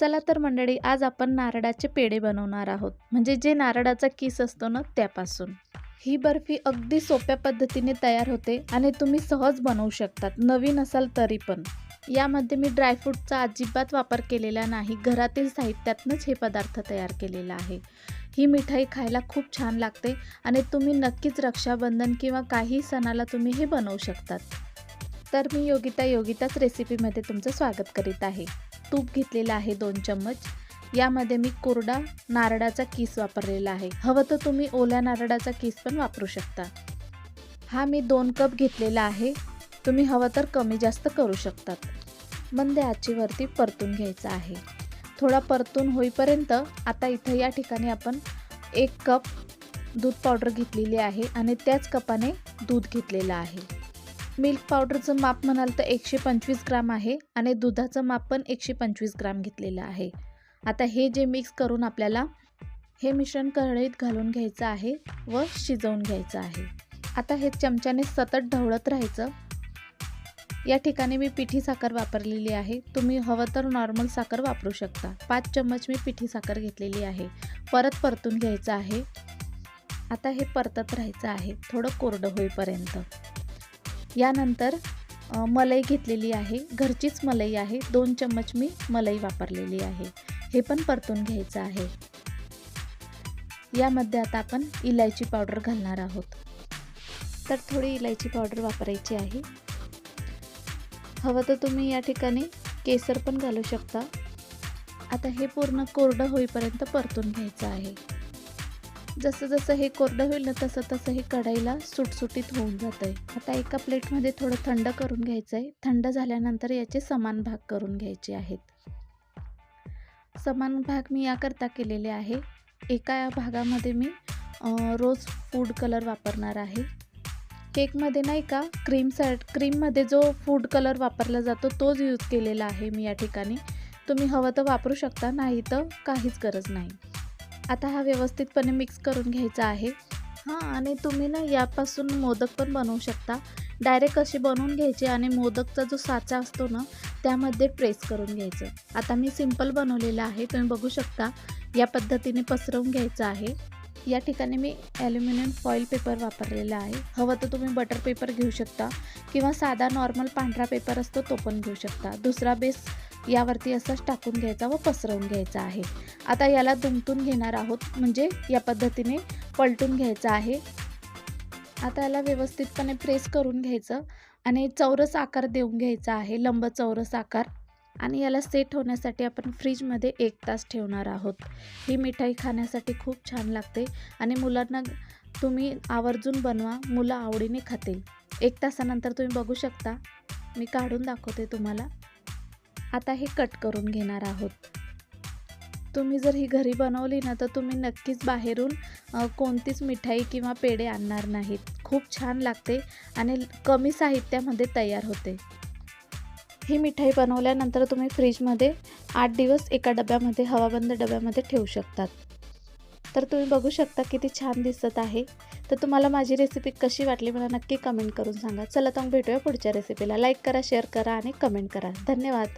चला तर मंडळी आज आपण नारळाचे पेढे बनवणार आहोत. म्हणजे जे नारळाचा किस असतो ना त्यापासून. ही बर्फी अगदी सोप्या पद्धतीने तयार होते आणि तुम्ही सहज बनवू शकतात नवीन असाल तरी पण. यामध्ये मी ड्रायफ्रूटचा अजिबात वापर केलेला नाही घरातील साहित्यातनंच हे पदार्थ तयार केलेला आहे. ही मिठाई खायला खूप छान लागते आणि तुम्ही नक्कीच रक्षाबंधन किंवा काही सणाला तुम्ही हे बनवू शकतात. तर मी योगिता योगिताच रेसिपीमध्ये तुमचं स्वागत करीत आहे. तूप घेतलेलं आहे दोन चम्मच. यामध्ये मी कोरडा नारळाचा किस वापरलेला आहे. हवं तर तुम्ही ओल्या नारळाचा किस पण वापरू शकता. हा मी दोन कप घेतलेला आहे. तुम्ही हवं तर कमी जास्त करू शकतात. मंद आचीवरती परतून घ्यायचा आहे. थोडा परतून होईपर्यंत आता इथं या ठिकाणी आपण एक कप दूध पावडर घेतलेली आहे आणि त्याच कपाने दूध घेतलेलं आहे. मिल्क पावडरचं माप म्हणाल तर एकशे पंचवीस ग्राम आहे आणि दुधाचं माप पण एकशे पंचवीस ग्राम घेतलेलं आहे. आता हे जे मिक्स करून आपल्याला हे मिश्रण कढईत घालून घ्यायचं आहे व शिजवून घ्यायचं आहे. आता हे चमच्याने सतत ढवळत राहायचं. या ठिकाणी मी पिठी साखर वापरलेली आहे. तुम्ही हवं तर नॉर्मल साखर वापरू शकता. पाच चम्मच मी पिठी साखर घेतलेली आहे. परत परतून घ्यायचं आहे. आता हे परतत राहायचं आहे. थोडं कोरडं होईपर्यंत. यानंतर मलई मलाई घेतलेली आहे. घरचीच मलाई आहे. दोन चम्मच मी मलाई वापरलेली आहे. हे पण परतून घ्यायचं आहे. यामध्ये आता आपण इलायची पावडर घालणार आहोत. तर थोडी इलायची पावडर वापरायची आहे. हवं तर तुम्ही या ठिकाणी केसर पण घालू शकता. आता हे पूर्ण कोरडं होईपर्यंत परतून घ्यायचं आहे. जसं जसं हे कोरडं होईल ना तसं तसं हे कढईला सुटसुटीत होऊन जातं आहे आता एका प्लेटमध्ये थोडं थंड करून घ्यायचं आहे थंड झाल्यानंतर याचे समान भाग करून घ्यायचे आहेत. समान भाग मी याकरता केलेले आहे. एका या भागामध्ये मी रोज फूड कलर वापरणार आहे. केकमध्ये नाही का क्रीम सा क्रीममध्ये जो फूड कलर वापरला जातो तोच यूज केलेला आहे मी या ठिकाणी. तुम्ही हवं तर वापरू शकता नाही तर काहीच गरज नाही. आता हा व्यवस्थितपणे मिक्स करून घ्यायचा आहे. हां आणि तुम्ही ना यापासून मोदक पण बनवू शकता. डायरेक्ट असे बनवून घ्यायचे आणि मोदकचा जो साचा असतो ना त्यामध्ये प्रेस करून घ्यायचं. आता मी सिंपल बनवलेलं आहे. तुम्ही बघू शकता या पद्धतीने पसरवून घ्यायचं आहे. या ठिकाणी मी ॲल्युमिनियम फॉईल पेपर वापरलेला आहे. हवं तर तुम्ही बटर पेपर घेऊ शकता किंवा साधा नॉर्मल पांढरा पेपर असतो तो पण घेऊ शकता. दुसरा बेस यावरती असंच टाकून घ्यायचा व पसरवून घ्यायचा आहे. आता याला दुमटून घेणार आहोत म्हणजे या पद्धतीने पलटून घ्यायचं आहे. आता याला व्यवस्थितपणे प्रेस करून घ्यायचं आणि चौरस आकार देऊन घ्यायचा आहे लंब चौरस आकार. आणि याला सेट होण्यासाठी आपण फ्रीजमध्ये एक तास ठेवणार आहोत. ही मिठाई खाण्यासाठी खूप छान लागते आणि मुलांना तुम्ही आवर्जून बनवा मुलं आवडीने खातील. एक तासानंतर तुम्ही बघू शकता. मी काढून दाखवते तुम्हाला. आता हे कट करून घेणार आहोत. तुम्ही जर ही घरी बनवली ना तर तुम्ही नक्कीच बाहेरून कोणतीच मिठाई किंवा पेढे आणणार नाहीत. खूप छान लागते आणि कमी साहित्यामध्ये तयार होते. ही मिठाई बनवल्यानंतर तुम्ही फ्रीजमध्ये आठ दिवस एका डब्यामध्ये हवाबंद डब्यामध्ये ठेवू शकतात. तर तुम्ही बघू शकता किती छान दिसत आहे. तर तुम्हाला माझी रेसिपी कशी वाटली मला नक्की कमेंट करून सांगा. चला तर मग भेटूया पुढच्या रेसिपीला लाईक करा शेअर करा आणि कमेंट करा. धन्यवाद.